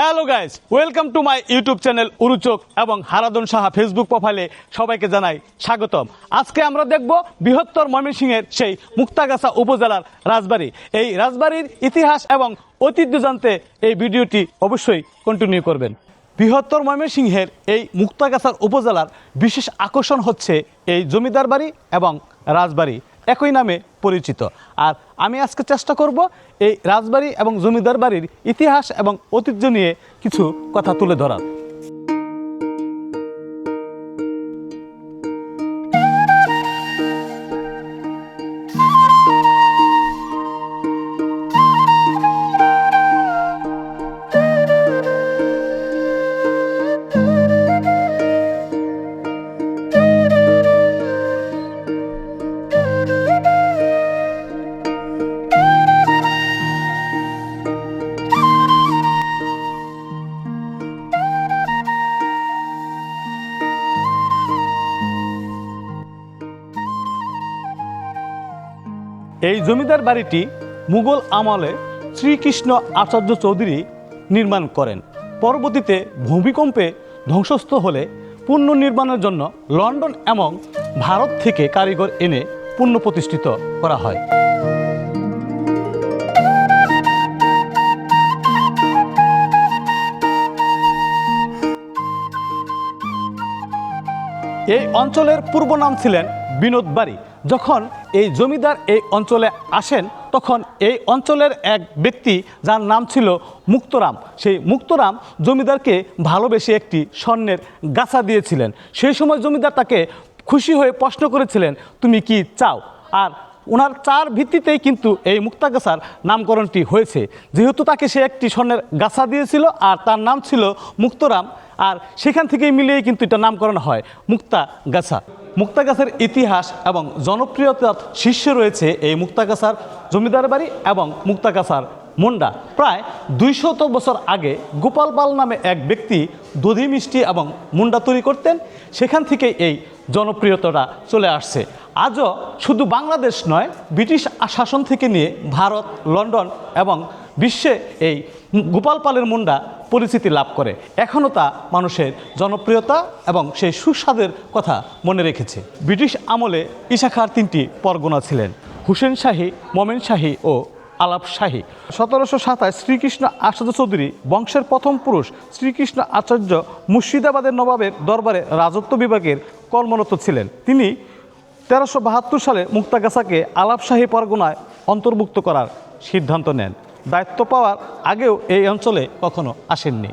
Hello guys welcome to my YouTube channel উরুচোক এবং Haradhan Saha Facebook প্রোফাইলে সবাইকে জানাই স্বাগতম। আজকে আমরা দেখব বৃহত্তর ময়মনসিংহের সেই মুক্তাগাছা উপজেলার রাজবাড়ি। এই রাজবাড়ির ইতিহাস এবং ঐতিহ্য জানতে এই ভিডিওটি অবশ্যই কন্টিনিউ করবেন। বৃহত্তর ময়মনসিংহের এই মুক্তাগাছার উপজেলার বিশেষ আকর্ষণ হচ্ছে এই জমিদার বাড়ি এবং রাজবাড়ি। একই নামে পরিচিত। আর আমি আজকে চেষ্টা করব এই রাজবাড়ি এবং জমিদার বাড়ির ইতিহাস এবং ঐতিহ্য নিয়ে কিছু কথা তুলে ধরার। এই জমিদার বাড়িটি মুঘল আমলে শ্রীকৃষ্ণ আচার্য চৌধুরী নির্মাণ করেন। পরবর্তীতে ভূমিকম্পে ধ্বংসস্থ হলে পুনর্নির্মাণের জন্য লন্ডন এবং ভারত থেকে কারিগর এনে পুনঃপ্রতিষ্ঠিত করা হয়। এই অঞ্চলের পূর্ব নাম ছিলেন বিনোদ বাড়ি যখন এই জমিদার এই অঞ্চলে আসেন, তখন এই অঞ্চলের এক ব্যক্তি যার নাম ছিল মুক্তরাম। সেই মুক্তরাম জমিদারকে ভালোবেসে একটি স্বর্ণের গাছা দিয়েছিলেন। সেই সময় জমিদার তাকে খুশি হয়ে প্রশ্ন করেছিলেন, তুমি কি চাও? আর ওনার চার ভিত্তিতেই কিন্তু এই মুক্তাগাছার নামকরণটি হয়েছে। যেহেতু তাকে সে একটি স্বর্ণের গাছা দিয়েছিল আর তার নাম ছিল মুক্তরাম, আর সেখান থেকেই মিলিয়েই কিন্তু এটা নামকরণ হয় মুক্তা গাছা। মুক্তাগাছার ইতিহাস এবং জনপ্রিয়তার শীর্ষে রয়েছে এই মুক্তাগাছার জমিদার বাড়ি এবং মুক্তাগাছার মুন্ডা। প্রায় দুইশত বছর আগে গোপাল পাল নামে এক ব্যক্তি দধি, মিষ্টি এবং মুন্ডা তৈরি করতেন। সেখান থেকে এই জনপ্রিয়তাটা চলে আসছে। আজও শুধু বাংলাদেশ নয়, ব্রিটিশ শাসন থেকে নিয়ে ভারত, লন্ডন এবং বিশ্বে এই গোপাল পালের মুন্ডা পরিচিতি লাভ করে। এখনও তা মানুষের জনপ্রিয়তা এবং সেই সুস্বাদের কথা মনে রেখেছে। ব্রিটিশ আমলে ইশাখার তিনটি পরগনা ছিলেন। হুসেন শাহী, মোমেন শাহী ও আলাপ শাহী। সতেরোশো সাতাশ শ্রীকৃষ্ণ আচার্য চৌধুরী বংশের প্রথম পুরুষ শ্রীকৃষ্ণ আচার্য মুর্শিদাবাদের নবাবের দরবারে রাজত্ব বিভাগের কর্মরত ছিলেন। তিনি তেরোশো বাহাত্তর সালে মুক্তাগাছাকে আলাপশাহী পরগনায় অন্তর্ভুক্ত করার সিদ্ধান্ত নেন। দায়িত্ব পাওয়ার আগেও এই অঞ্চলে কখনো আসেননি।